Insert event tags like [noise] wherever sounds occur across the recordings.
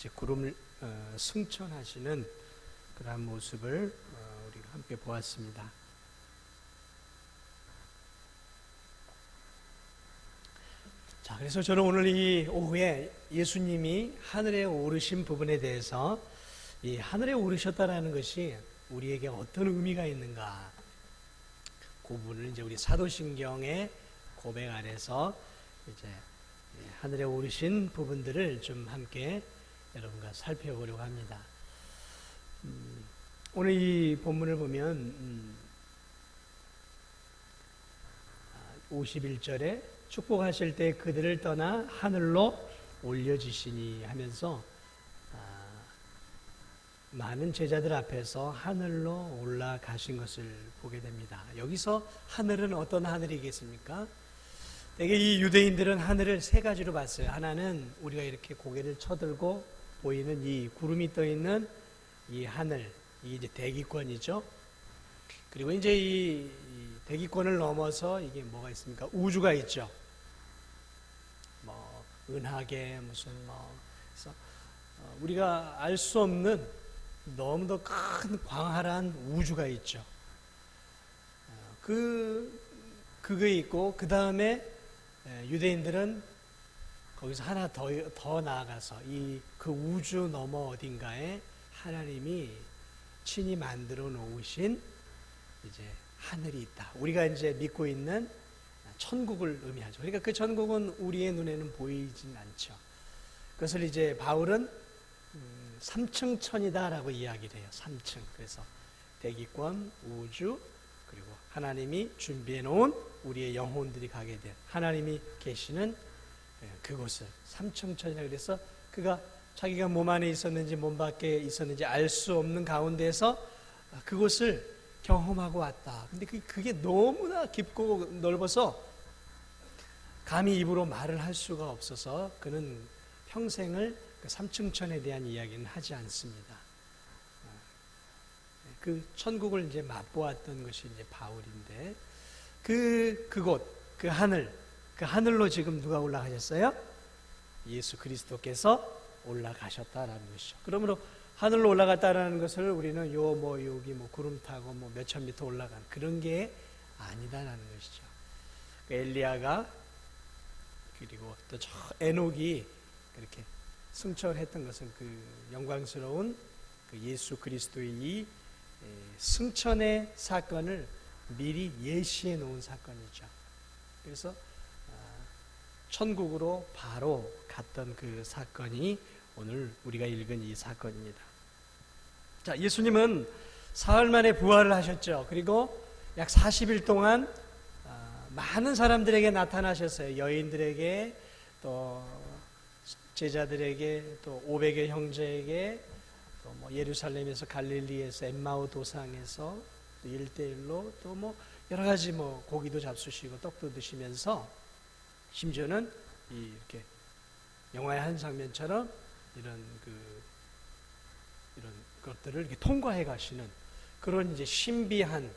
이제 구름을 어, 승천하시는 그러한 모습을 어, 우리가 함께 보았습니다. 자, 그래서 저는 오늘 이 오후에 예수님이 하늘에 오르신 부분에 대해서 이 하늘에 오르셨다라는 것이 우리에게 어떤 의미가 있는가 그 부분을 이제 우리 사도신경의 고백 안에서 이제 하늘에 오르신 부분들을 좀 함께 여러분과 살펴보려고 합니다. 음, 오늘 이 본문을 보면 음, 51절에 축복하실 때 그들을 떠나 하늘로 올려지시니 하면서 아, 많은 제자들 앞에서 하늘로 올라가신 것을 보게 됩니다. 여기서 하늘은 어떤 하늘이겠습니까? 대개 이 유대인들은 하늘을 세 가지로 봤어요. 하나는 우리가 이렇게 고개를 쳐들고 보이는 이 구름이 떠 있는 이 하늘, 이게 이제 대기권이죠. 그리고 이제 이 대기권을 넘어서 이게 뭐가 있습니까? 우주가 있죠. 뭐 은하계 무슨 뭐 그래서 어, 우리가 알 수 없는 너무도 큰 광활한 우주가 있죠. 어, 그 그거 있고 그 다음에 유대인들은 거기서 하나 더, 더 나아가서 이 그 우주 너머 어딘가에 하나님이 친히 만들어 놓으신 이제 하늘이 있다. 우리가 이제 믿고 있는 천국을 의미하죠. 그러니까 그 천국은 우리의 눈에는 보이진 않죠. 그것을 이제 바울은 음, 3층 천이다라고 이야기를 해요. 3층. 그래서 대기권, 우주, 그리고 하나님이 준비해 놓은 우리의 영혼들이 가게 된 하나님이 계시는 예, 그곳을 3층 천이라 그래서 그가 자기가 몸 안에 있었는지 몸 밖에 있었는지 알 수 없는 가운데서 그곳을 경험하고 왔다. 근데 그게 너무나 깊고 넓어서 감히 입으로 말을 할 수가 없어서 그는 평생을 그 삼층천에 대한 이야기는 하지 않습니다. 그 천국을 이제 맛보았던 것이 이제 바울인데 그 그곳 그 하늘 그 하늘로 지금 누가 올라가셨어요? 예수 그리스도께서 올라가셨다라는 것이죠. 그러므로 하늘로 올라갔다라는 것을 우리는 요 뭐 여기 뭐 구름 타고 뭐 몇천 미터 올라간 그런 게 아니다라는 것이죠. 그 엘리야가 그리고 또 저 에녹이 그렇게 승천했던 것은 그 영광스러운 그 예수 그리스도의 이 승천의 사건을 미리 예시해 놓은 사건이죠. 그래서 천국으로 바로 갔던 그 사건이 오늘 우리가 읽은 이 사건입니다. 자, 예수님은 사흘 만에 부활을 하셨죠. 그리고 약 40일 동안 많은 사람들에게 나타나셨어요. 여인들에게 또 제자들에게 또 500의 형제에게 또 뭐 예루살렘에서 갈릴리에서 엠마오 도상에서 또 1대1로 또 뭐 여러 가지 뭐 고기도 잡수시고 떡도 드시면서 심지어는 이렇게 영화의 한 장면처럼 이런 그 이런 것들을 이렇게 통과해 가시는 그런 이제 신비한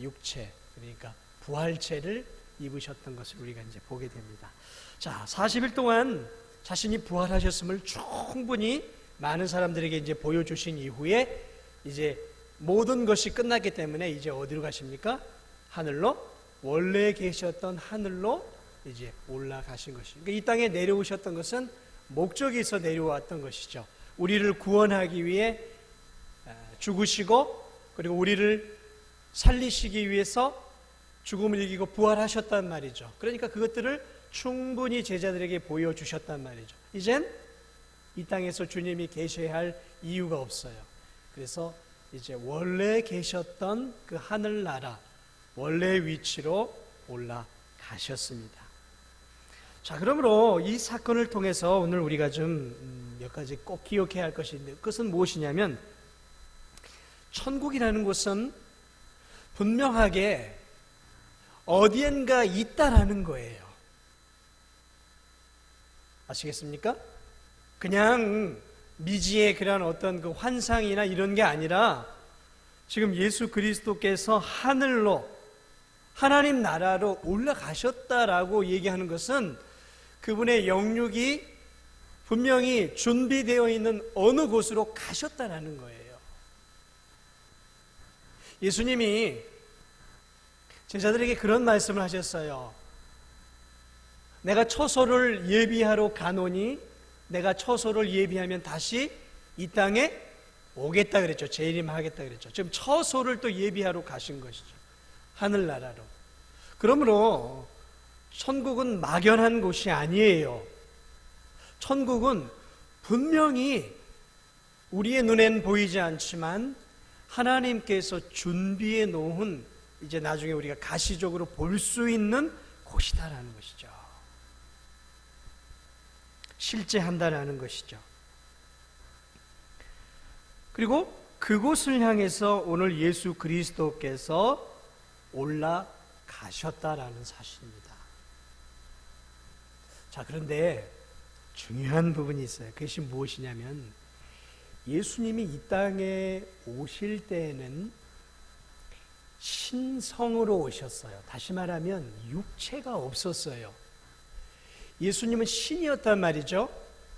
육체 그러니까 부활체를 입으셨던 것을 우리가 이제 보게 됩니다. 자, 40일 동안 자신이 부활하셨음을 충분히 많은 사람들에게 이제 보여주신 이후에 이제 모든 것이 끝났기 때문에 이제 어디로 가십니까? 하늘로 원래 계셨던 하늘로 이제 올라가신 것이. 그러니까 이 땅에 내려오셨던 것은 목적이 있어 내려왔던 것이죠. 우리를 구원하기 위해 죽으시고 그리고 우리를 살리시기 위해서 죽음을 이기고 부활하셨단 말이죠. 그러니까 그것들을 충분히 제자들에게 보여주셨단 말이죠. 이젠 이 땅에서 주님이 계셔야 할 이유가 없어요. 그래서 이제 원래 계셨던 그 하늘나라, 원래 위치로 올라가셨습니다. 자, 그러므로 이 사건을 통해서 오늘 우리가 좀 몇 가지 꼭 기억해야 할 것이 있는데 그것은 무엇이냐면 천국이라는 곳은 분명하게 어디엔가 있다라는 거예요. 아시겠습니까? 그냥 미지의 그런 어떤 그 환상이나 이런 게 아니라 지금 예수 그리스도께서 하늘로 하나님 나라로 올라가셨다라고 얘기하는 것은 그분의 영육이 분명히 준비되어 있는 어느 곳으로 가셨다라는 거예요. 예수님이 제자들에게 그런 말씀을 하셨어요. 내가 처소를 예비하러 가노니 내가 처소를 예비하면 다시 이 땅에 오겠다 그랬죠. 재림하겠다 그랬죠. 지금 처소를 또 예비하러 가신 것이죠. 하늘나라로. 그러므로 천국은 막연한 곳이 아니에요. 천국은 분명히 우리의 눈엔 보이지 않지만 하나님께서 준비해 놓은 이제 나중에 우리가 가시적으로 볼 수 있는 곳이다라는 것이죠. 실제 한다라는 것이죠. 그리고 그곳을 향해서 오늘 예수 그리스도께서 올라가셨다라는 사실입니다. 자, 그런데 중요한 부분이 있어요. 그것이 무엇이냐면 예수님이 이 땅에 오실 때에는 신성으로 오셨어요. 다시 말하면 육체가 없었어요. 예수님은 신이었단 말이죠.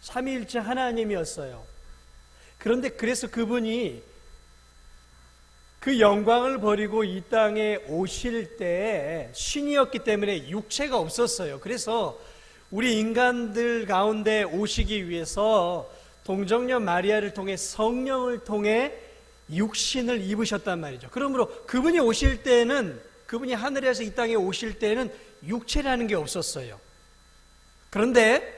삼위일체 하나님이었어요. 그런데 그래서 그분이 그 영광을 버리고 이 땅에 오실 때 신이었기 때문에 육체가 없었어요. 그래서 우리 인간들 가운데 오시기 위해서 동정녀 마리아를 통해 성령을 통해 육신을 입으셨단 말이죠. 그러므로 그분이 오실 때는 그분이 하늘에서 이 땅에 오실 때는 육체라는 게 없었어요. 그런데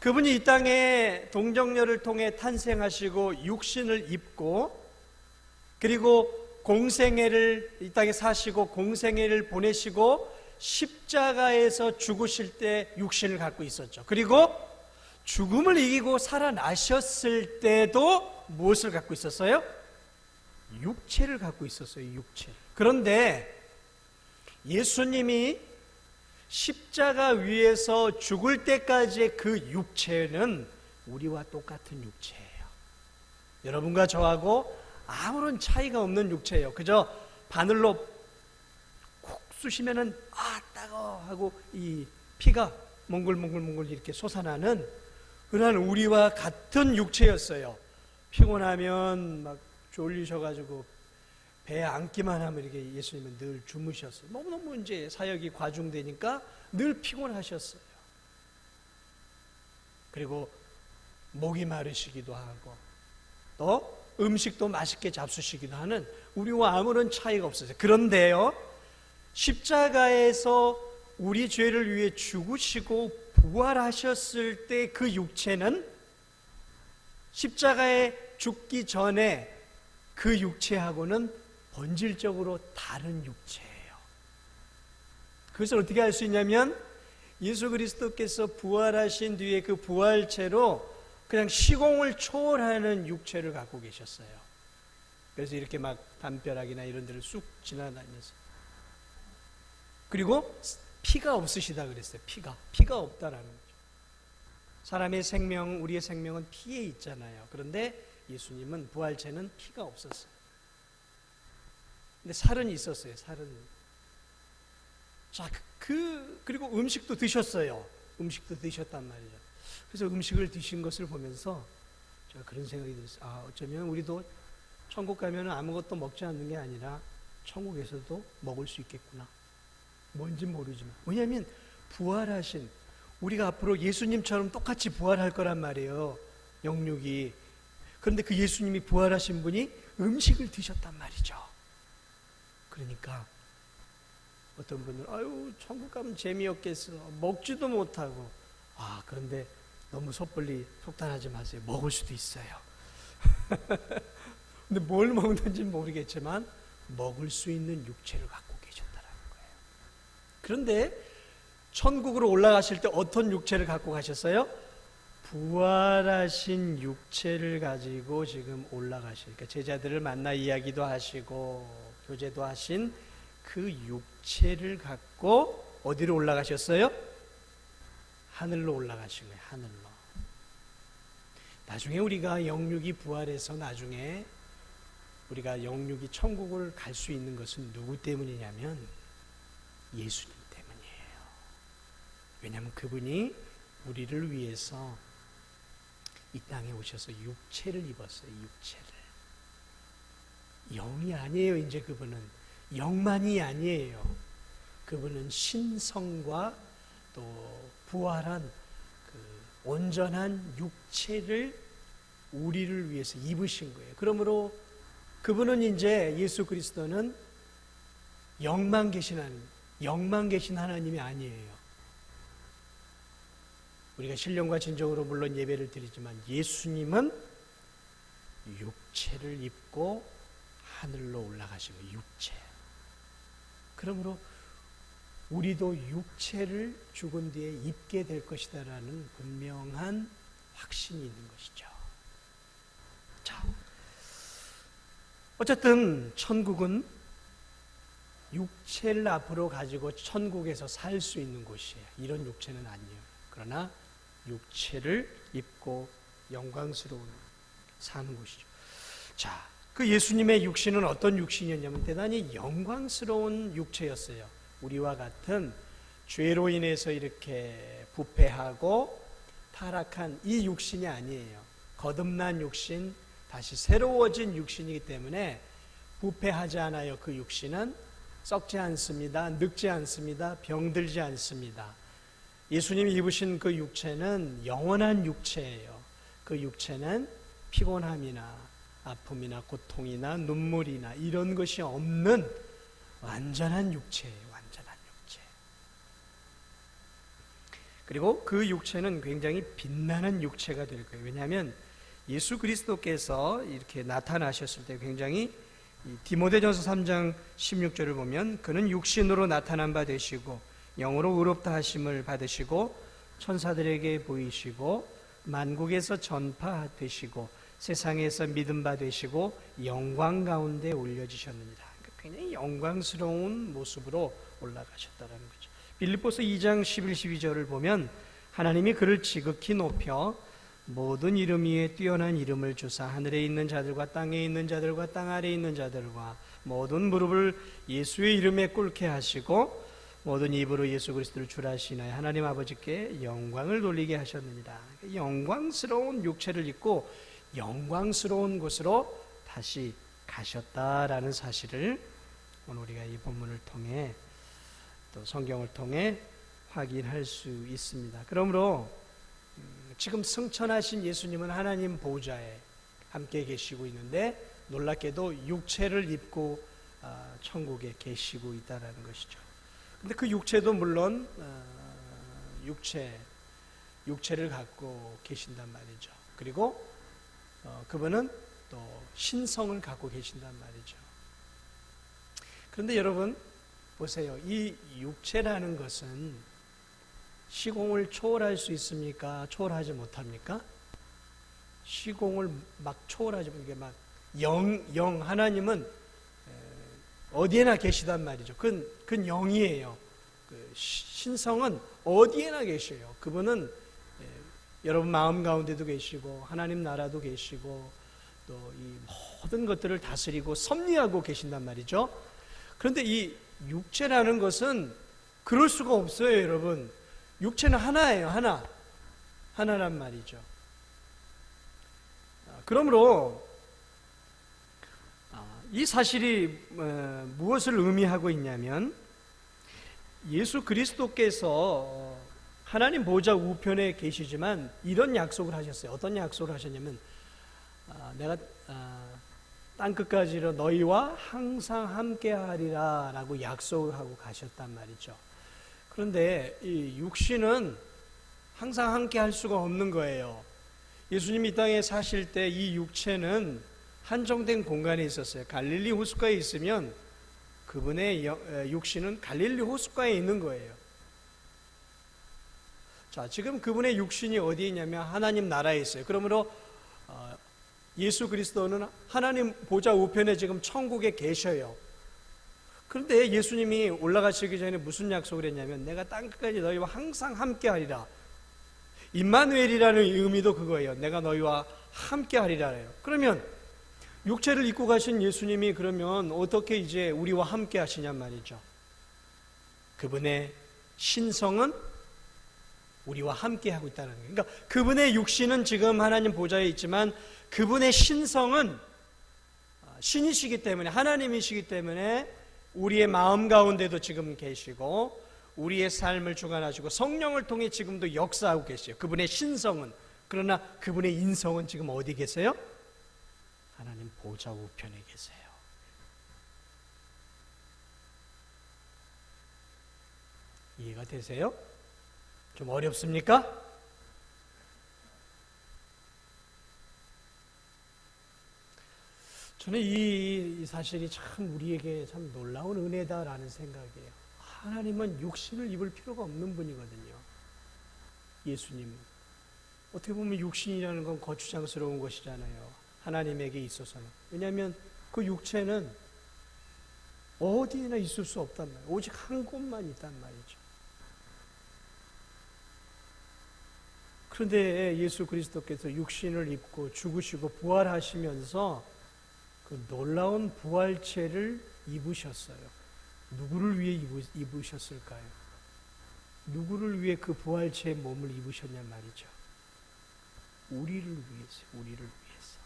그분이 이 땅에 동정녀를 통해 탄생하시고 육신을 입고 그리고 공생애를 이 땅에 사시고 공생애를 보내시고 십자가에서 죽으실 때 육신을 갖고 있었죠. 그리고 죽음을 이기고 살아나셨을 때도 무엇을 갖고 있었어요? 육체를 갖고 있었어요. 육체. 그런데 예수님이 십자가 위에서 죽을 때까지의 그 육체는 우리와 똑같은 육체예요. 여러분과 저하고 아무런 차이가 없는 육체예요. 그저 바늘로 콕 쑤시면은 아 따가워 하고 이 피가 몽글몽글몽글 이렇게 솟아나는 그러한 우리와 같은 육체였어요. 피곤하면 막 졸리셔가지고 배에 앉기만 하면 이렇게 예수님은 늘 주무셨어요. 너무너무 이제 사역이 과중되니까 늘 피곤하셨어요. 그리고 목이 마르시기도 하고 또 음식도 맛있게 잡수시기도 하는 우리와 아무런 차이가 없었어요. 그런데요, 십자가에서 우리 죄를 위해 죽으시고 부활하셨을 때 그 육체는 십자가에 죽기 전에 그 육체하고는 본질적으로 다른 육체예요. 그것을 어떻게 알 수 있냐면 예수 그리스도께서 부활하신 뒤에 그 부활체로 그냥 시공을 초월하는 육체를 갖고 계셨어요. 그래서 이렇게 막 담벼락이나 이런 데를 쑥 지나다니면서 그리고 피가 없으시다 그랬어요. 피가 피가 없다라는 거죠. 사람의 생명, 우리의 생명은 피에 있잖아요. 그런데 예수님은 부활체는 피가 없었어요. 근데 살은 있었어요. 살은. 자, 그 그리고 음식도 드셨어요. 음식도 드셨단 말이죠. 그래서 음식을 드신 것을 보면서 제가 그런 생각이 들었어요. 아, 어쩌면 우리도 천국 가면 아무것도 먹지 않는 게 아니라 천국에서도 먹을 수 있겠구나. 뭔지 모르지만. 왜냐하면 부활하신, 우리가 앞으로 예수님처럼 똑같이 부활할 거란 말이에요. 영육이. 그런데 그 예수님이 부활하신 분이 음식을 드셨단 말이죠. 그러니까 어떤 분은 아유 천국 가면 재미없겠어 먹지도 못하고 아 그런데 너무 섣불리 속단하지 마세요. 먹을 수도 있어요. [laughs] 근데 뭘 먹는지 모르겠지만 먹을 수 있는 육체를 갖고. 그런데 천국으로 올라가실 때 어떤 육체를 갖고 가셨어요? 부활하신 육체를 가지고 지금 올라가시니까 제자들을 만나 이야기도 하시고 교제도 하신 그 육체를 갖고 어디로 올라가셨어요? 하늘로 올라가신 거예요. 하늘로. 나중에 우리가 영육이 부활해서 나중에 우리가 영육이 천국을 갈 수 있는 것은 누구 때문이냐면 예수님 때문이에요. 왜냐하면 그분이 우리를 위해서 이 땅에 오셔서 육체를 입었어요. 육체를. 영이 아니에요. 이제 그분은 영만이 아니에요. 그분은 신성과 또 부활한 그 온전한 육체를 우리를 위해서 입으신 거예요. 그러므로 그분은 이제 예수 그리스도는 영만 하나님, 영만 계신 하나님이 아니에요. 우리가 신령과 진정으로 물론 예배를 드리지만 예수님은 육체를 입고 하늘로 올라가시고 육체. 그러므로 우리도 육체를 죽은 뒤에 입게 될 것이다라는 분명한 확신이 있는 것이죠. 자, 어쨌든 천국은 육체를 앞으로 가지고 천국에서 살 수 있는 곳이에요. 이런 육체는 아니에요. 그러나 육체를 입고 영광스러운 사는 곳이죠. 자, 그 예수님의 육신은 어떤 육신이었냐면 대단히 영광스러운 육체였어요. 우리와 같은 죄로 인해서 이렇게 부패하고 타락한 이 육신이 아니에요. 거듭난 육신, 다시 새로워진 육신이기 때문에 부패하지 않아요. 그 육신은 썩지 않습니다. 늙지 않습니다. 병들지 않습니다. 예수님이 입으신 그 육체는 영원한 육체예요. 그 육체는 피곤함이나 아픔이나 고통이나 눈물이나 이런 것이 없는 완전한 육체예요. 완전한 육체. 그리고 그 육체는 굉장히 빛나는 육체가 될 거예요. 왜냐하면 예수 그리스도께서 이렇게 나타나셨을 때 굉장히 디모데전서 3장 16절을 보면 그는 육신으로 나타난 바 되시고 영으로 의롭다 하심을 받으시고 천사들에게 보이시고 만국에서 전파되시고 세상에서 믿음 바 되시고 영광 가운데 올려지셨느니라. 그러니까 굉장히 영광스러운 모습으로 올라가셨다라는 거죠. 빌립보서 2장 11, 12절을 보면 하나님이 그를 지극히 높여 모든 이름 위에 뛰어난 이름을 주사 하늘에 있는 자들과 땅에 있는 자들과 땅 아래에 있는 자들과 모든 무릎을 예수의 이름에 꿇게 하시고 모든 입으로 예수 그리스도를 주라시나요 하나님 아버지께 영광을 돌리게 하셨느니라 영광스러운 육체를 입고 영광스러운 곳으로 다시 가셨다라는 사실을 오늘 우리가 이 본문을 통해 또 성경을 통해 확인할 수 있습니다. 그러므로 음, 지금 승천하신 예수님은 하나님 보좌에 함께 계시고 있는데 놀랍게도 육체를 입고 아, 천국에 계시고 있다라는 것이죠. 근데 그 육체도 물론 아, 육체 육체를 갖고 계신단 말이죠. 그리고 어, 그분은 또 신성을 갖고 계신단 말이죠. 그런데 여러분 보세요. 이 육체라는 것은 시공을 초월할 수 있습니까? 초월하지 못합니까? 시공을 막 초월하지 못하게 막 영, 영, 하나님은 어디에나 계시단 말이죠. 그건, 그건 영이에요. 그 신성은 어디에나 계셔요. 그분은 여러분 마음 가운데도 계시고 하나님 나라도 계시고 또 이 모든 것들을 다스리고 섭리하고 계신단 말이죠. 그런데 이 육체라는 것은 그럴 수가 없어요, 여러분. 육체는 하나예요, 하나. 하나란 말이죠. 아, 그러므로 아, 이 사실이 어, 무엇을 의미하고 있냐면 예수 그리스도께서 하나님 보좌 우편에 계시지만 이런 약속을 하셨어요. 어떤 약속을 하셨냐면 아, 내가 아, 땅 끝까지로 너희와 항상 함께하리라라고 약속을 하고 가셨단 말이죠. 그런데 이 육신은 항상 함께 할 수가 없는 거예요. 예수님이 이 땅에 사실 때 이 육체는 한정된 공간에 있었어요. 갈릴리 호숫가에 있으면 그분의 육신은 갈릴리 호숫가에 있는 거예요. 자, 지금 그분의 육신이 어디에 있냐면 하나님 나라에 있어요. 그러므로 어, 예수 그리스도는 하나님 보좌 우편에 지금 천국에 계셔요. 그런데 예수님이 올라가시기 전에 무슨 약속을 했냐면 내가 땅 끝까지 너희와 항상 함께 하리라. 임마누엘이라는 의미도 그거예요. 내가 너희와 함께 하리라예요. 그러면 육체를 입고 가신 예수님이 그러면 어떻게 이제 우리와 함께 하시냔 말이죠. 그분의 신성은 우리와 함께 하고 있다는 거예요. 그러니까 그분의 육신은 지금 하나님 보좌에 있지만 그분의 신성은 아, 신이시기 때문에 하나님이시기 때문에 우리의 마음 가운데도 지금 계시고 우리의 삶을 주관하시고 성령을 통해 지금도 역사하고 계세요. 그분의 신성은 그러나 그분의 인성은 지금 어디 계세요? 하나님 보좌 우편에 계세요. 이해가 되세요? 좀 어렵습니까? 저는 이, 이 사실이 참 우리에게 참 놀라운 은혜다라는 생각이에요. 하나님은 육신을 입을 필요가 없는 분이거든요. 예수님. 어떻게 보면 육신이라는 건 거추장스러운 것이잖아요. 하나님에게 있어서는. 왜냐하면 그 육체는 어디에나 있을 수 없단 말이에요. 오직 한 곳만 있단 말이죠. 그런데 예수 그리스도께서 육신을 입고 죽으시고 부활하시면서 그 놀라운 부활체를 입으셨어요. 누구를 위해 입으셨을까요? 누구를 위해 그 부활체의 몸을 입으셨냔 말이죠. 우리를 위해서, 우리를 위해서.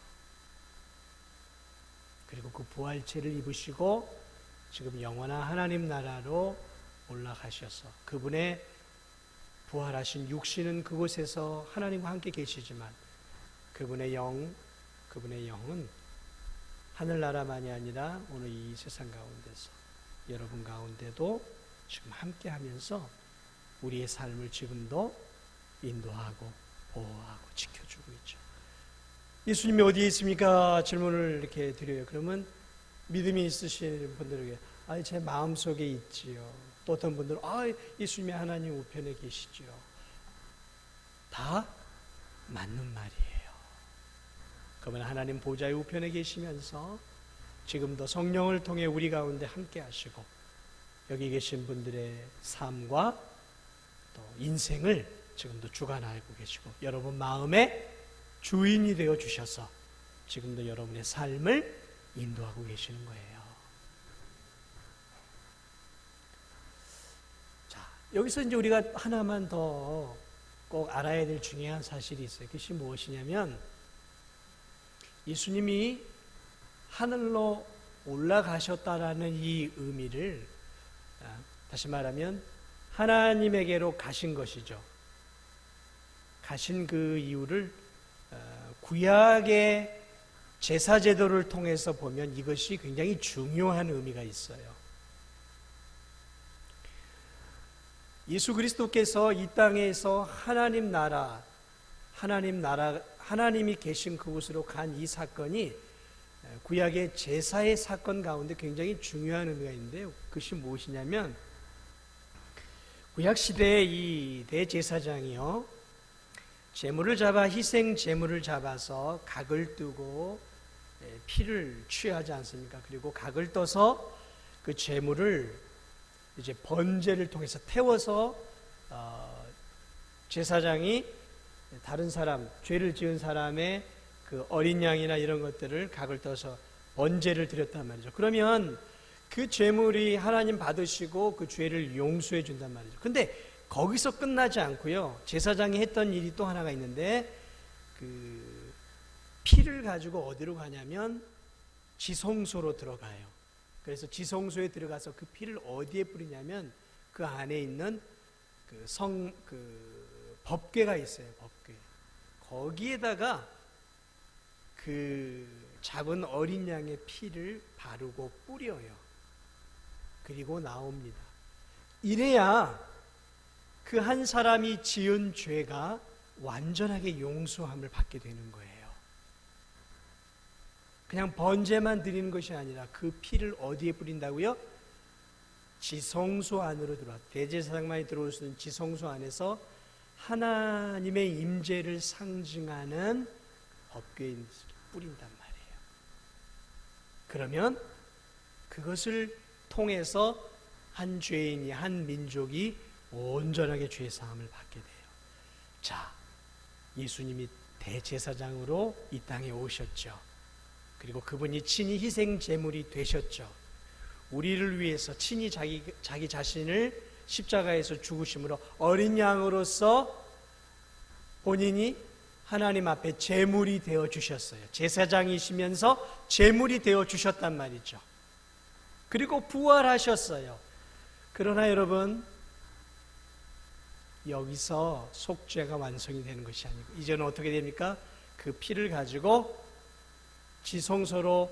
그리고 그 부활체를 입으시고 지금 영원한 하나님 나라로 올라가셔서 그분의 부활하신 육신은 그곳에서 하나님과 함께 계시지만 그분의 영, 그분의 영은 하늘나라만이 아니라 오늘 이 세상 가운데서 여러분 가운데도 지금 함께 하면서 우리의 삶을 지금도 인도하고 보호하고 지켜주고 있죠. 예수님이 어디에 있습니까? 질문을 이렇게 드려요. 그러면 믿음이 있으신 분들에게 아니 제 마음 속에 있지요. 또 어떤 분들은 아 예수님이 하나님 우편에 계시지요. 다 맞는 말이에요. 그러면 하나님 보좌의 우편에 계시면서 지금도 성령을 통해 우리 가운데 함께 하시고 여기 계신 분들의 삶과 또 인생을 지금도 주관하고 계시고 여러분 마음의 주인이 되어 주셔서 지금도 여러분의 삶을 인도하고 계시는 거예요. 자, 여기서 이제 우리가 하나만 더 꼭 알아야 될 중요한 사실이 있어요. 그것이 무엇이냐면 예수님이 하늘로 올라가셨다라는 이 의미를 아, 다시 말하면 하나님에게로 가신 것이죠. 가신 그 이유를 어, 구약의 제사 제도를 통해서 보면 이것이 굉장히 중요한 의미가 있어요. 예수 그리스도께서 이 땅에서 하나님 나라, 하나님 나라, 하나님이 계신 그곳으로 간 이 사건이 구약의 제사의 사건 가운데 굉장히 중요한 의미가 있는데요. 그것이 무엇이냐면 구약 시대의 이 대제사장이요. 제물을 잡아 희생 제물을 잡아서 각을 뜨고 피를 취하지 않습니까? 그리고 각을 떠서 그 제물을 이제 번제를 통해서 태워서 어, 제사장이 다른 사람 죄를 지은 사람의 그 어린 양이나 이런 것들을 각을 떠서 번제를 드렸단 말이죠. 그러면 그 죄물이 하나님 받으시고 그 죄를 용서해 준단 말이죠. 근데 거기서 끝나지 않고요. 제사장이 했던 일이 또 하나가 있는데 그 피를 가지고 어디로 가냐면 지성소로 들어가요. 그래서 지성소에 들어가서 그 피를 어디에 뿌리냐면 그 안에 있는 그 성, 그 법궤가 있어요. 법궤. 거기에다가 그 잡은 어린 양의 피를 바르고 뿌려요. 그리고 나옵니다. 이래야 그 한 사람이 지은 죄가 완전하게 용서함을 받게 되는 거예요. 그냥 번제만 드리는 것이 아니라 그 피를 어디에 뿌린다고요? 지성소 안으로 들어와 대제사장만이 들어올 수 있는 지성소 안에서 하나님의 임재를 상징하는 법궤에 뿌린단 말이에요. 그러면 그것을 통해서 한 죄인이 한 민족이 온전하게 죄 사함을 받게 돼요. 자, 예수님이 대제사장으로 이 땅에 오셨죠. 그리고 그분이 친히 희생 제물이 되셨죠. 우리를 위해서 친히 자기 자기 자신을 십자가에서 죽으심으로 어린 양으로서 본인이 하나님 앞에 제물이 되어 주셨어요. 제사장이시면서 제물이 되어 주셨단 말이죠. 그리고 부활하셨어요. 그러나 여러분 여기서 속죄가 완성이 되는 것이 아니고 이제는 어떻게 됩니까? 그 피를 가지고 지성소로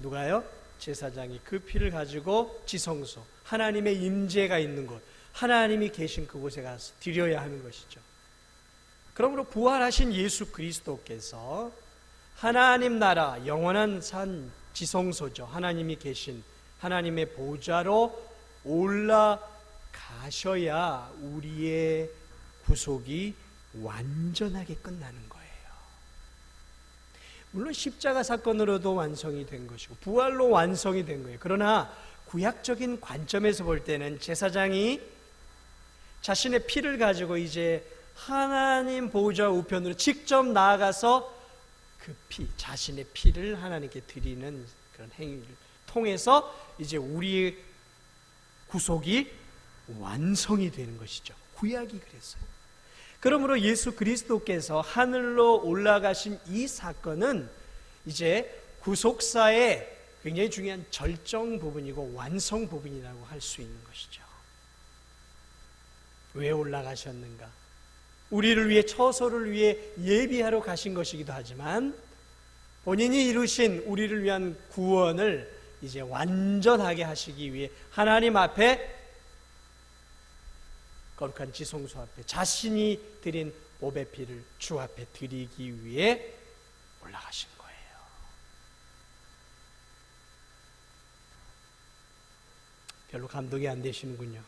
누가요? 제사장이 그 피를 가지고 지성소 하나님의 임재가 있는 곳 하나님이 계신 그곳에 가서 드려야 하는 것이죠. 그러므로 부활하신 예수 그리스도께서 하나님 나라 영원한 산 지성소죠. 하나님이 계신 하나님의 보좌로 올라가셔야 우리의 구속이 완전하게 끝나는 거예요. 물론 십자가 사건으로도 완성이 된 것이고 부활로 완성이 된 거예요. 그러나 구약적인 관점에서 볼 때는 제사장이 자신의 피를 가지고 이제 하나님 보좌 우편으로 직접 나아가서 그 피, 자신의 피를 하나님께 드리는 그런 행위를 통해서 이제 우리의 구속이 완성이 되는 것이죠. 구약이 그랬어요. 그러므로 예수 그리스도께서 하늘로 올라가신 이 사건은 이제 구속사의 굉장히 중요한 절정 부분이고 완성 부분이라고 할 수 있는 것이죠. 왜 올라가셨는가? 우리를 위해 처소를 위해 예비하러 가신 것이기도 하지만 본인이 이루신 우리를 위한 구원을 이제 완전하게 하시기 위해 하나님 앞에 거룩한 지성소 앞에 자신이 드린 보배 피를 주 앞에 드리기 위해 올라가신 거예요. 별로 감동이 안 되시는군요.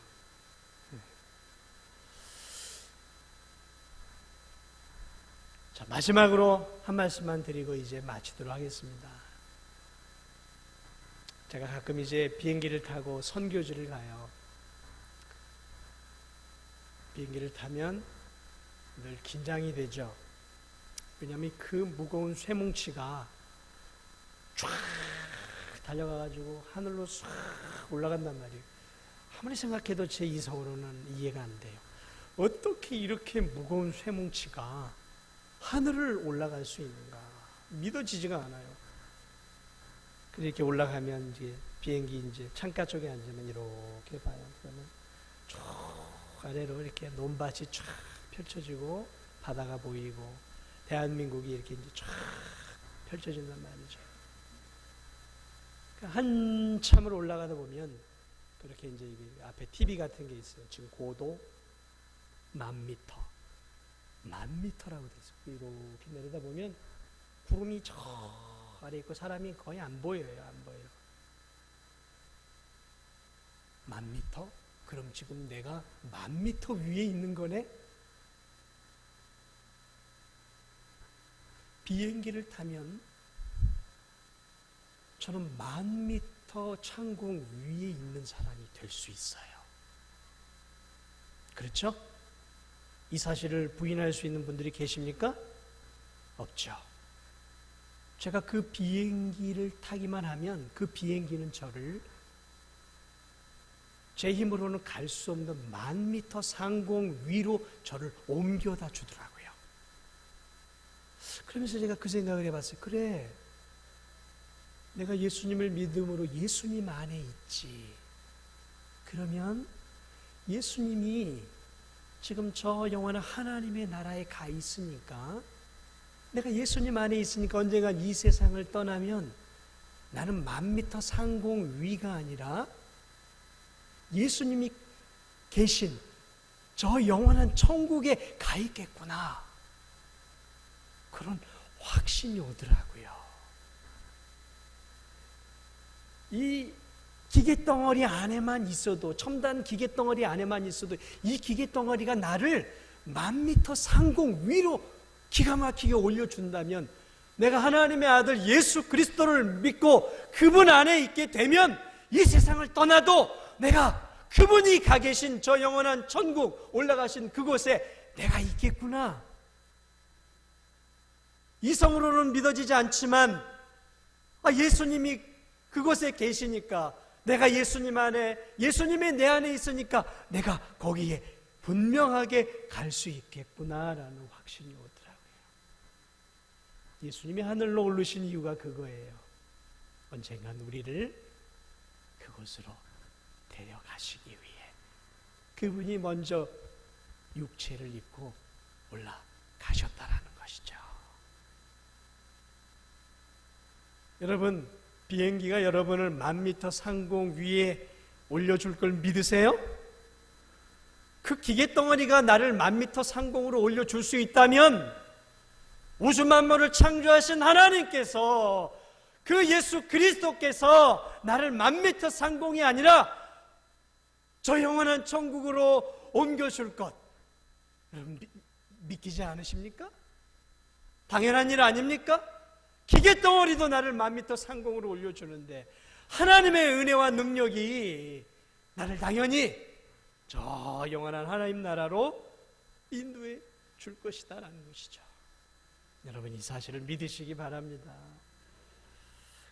자, 마지막으로 한 말씀만 드리고 이제 마치도록 하겠습니다. 제가 가끔 이제 비행기를 타고 선교지를 가요. 비행기를 타면 늘 긴장이 되죠. 왜냐하면 그 무거운 쇠뭉치가 쫙 달려가가지고 하늘로 싹 올라간단 말이에요. 아무리 생각해도 제 이성으로는 이해가 안 돼요. 어떻게 이렇게 무거운 쇠뭉치가 하늘을 올라갈 수 있는가? 믿어지지가 않아요. 그렇게 올라가면 이제 비행기 이제 창가 쪽에 앉으면 이렇게 봐요. 그러면 쭉 아래로 이렇게 논밭이 쫙 펼쳐지고 바다가 보이고 대한민국이 이렇게 이제 쫙 펼쳐진단 말이죠. 그러니까 한참을 올라가다 보면 그렇게 이제 앞에 TV 같은 게 있어요. 지금 고도 만 미터. 만 미터라고 돼 있어요. 이렇게 내려다 보면 구름이 저 아래 있고 사람이 거의 안 보여요. 안 보여요. 만 미터? 그럼 지금 내가 만 미터 위에 있는 거네? 비행기를 타면 저는 만 미터 창공 위에 있는 사람이 될 수 있어요. 그렇죠? 이 사실을 부인할 수 있는 분들이 계십니까? 없죠. 제가 그 비행기를 타기만 하면 그 비행기는 저를 제 힘으로는 갈 수 없는 만 미터 상공 위로 저를 옮겨다 주더라고요. 그러면서 제가 그 생각을 해봤어요. 그래. 내가 예수님을 믿음으로 예수님 안에 있지. 그러면 예수님이 지금 저 영원한 하나님의 나라에 가 있으니까 내가 예수님 안에 있으니까 언젠간 이 세상을 떠나면 나는 만 미터 상공 위가 아니라 예수님이 계신 저 영원한 천국에 가 있겠구나. 그런 확신이 오더라고요. 이 기계 덩어리 안에만 있어도 첨단 기계 덩어리 안에만 있어도 이 기계 덩어리가 나를 만 미터 상공 위로 기가 막히게 올려준다면 내가 하나님의 아들 예수 그리스도를 믿고 그분 안에 있게 되면 이 세상을 떠나도 내가 그분이 가 계신 저 영원한 천국 올라가신 그곳에 내가 있겠구나. 이성으로는 믿어지지 않지만 아, 예수님이 그곳에 계시니까 내가 예수님 안에 예수님이 내 안에 있으니까 내가 거기에 분명하게 갈 수 있겠구나라는 확신이 오더라고요. 예수님이 하늘로 오르신 이유가 그거예요. 언젠간 우리를 그곳으로 데려가시기 위해 그분이 먼저 육체를 입고 올라가셨다라는 것이죠. 여러분, 비행기가 여러분을 만 미터 상공 위에 올려줄 걸 믿으세요? 그 기계 덩어리가 나를 만 미터 상공으로 올려줄 수 있다면 우주 만물을 창조하신 하나님께서 그 예수 그리스도께서 나를 만 미터 상공이 아니라 저 영원한 천국으로 옮겨줄 것 여러분 미- 믿기지 않으십니까? 당연한 일 아닙니까? 기계 덩어리도 나를 만 미터 상공으로 올려주는데 하나님의 은혜와 능력이 나를 당연히 저 영원한 하나님 나라로 인도해 줄 것이다라는 것이죠. 여러분 이 사실을 믿으시기 바랍니다.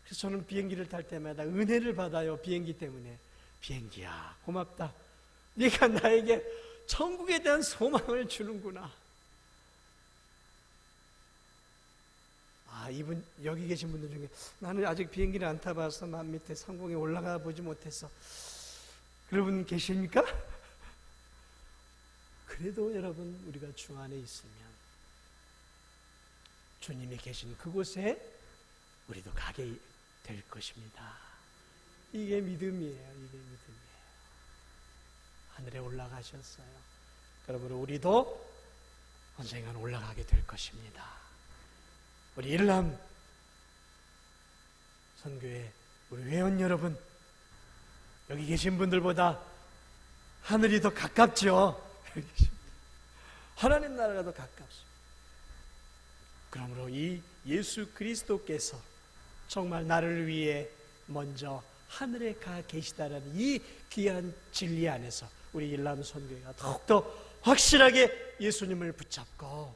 그래서 저는 비행기를 탈 때마다 은혜를 받아요. 비행기 때문에 비행기야 고맙다. 네가 나에게 천국에 대한 소망을 주는구나. 아, 이분 여기 계신 분들 중에 나는 아직 비행기를 안 타봐서 만 밑에 상공에 올라가 보지 못했어. 그런 분 계십니까? [laughs] 그래도 여러분 우리가 주 안에 있으면 주님이 계신 그곳에 우리도 가게 될 것입니다. 이게 믿음이에요. 이게 믿음이에요. 하늘에 올라가셨어요. 그러므로 우리도 언젠간 올라가게 될 것입니다. 우리 일남 선교회 우리 회원 여러분 여기 계신 분들보다 하늘이 더 가깝죠. 하나님 나라가 더 가깝습니다. 그러므로 이 예수 그리스도께서 정말 나를 위해 먼저 하늘에 가 계시다라는 이 귀한 진리 안에서 우리 일남 선교회가 더욱더 확실하게 예수님을 붙잡고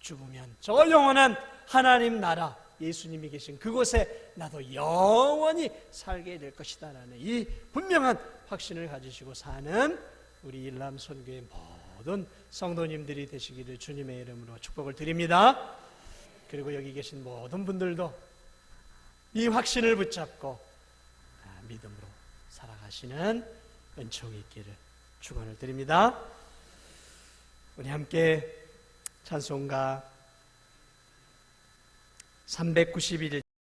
죽으면 저 영원한 하나님 나라 예수님이 계신 그곳에 나도 영원히 살게 될 것이다라는 이 분명한 확신을 가지시고 사는 우리 일남 선교의 모든 성도님들이 되시기를 주님의 이름으로 축복을 드립니다. 그리고 여기 계신 모든 분들도 이 확신을 붙잡고 아, 믿음으로 살아가시는 은총이 있기를 축원을 드립니다. 우리 함께 찬송가 391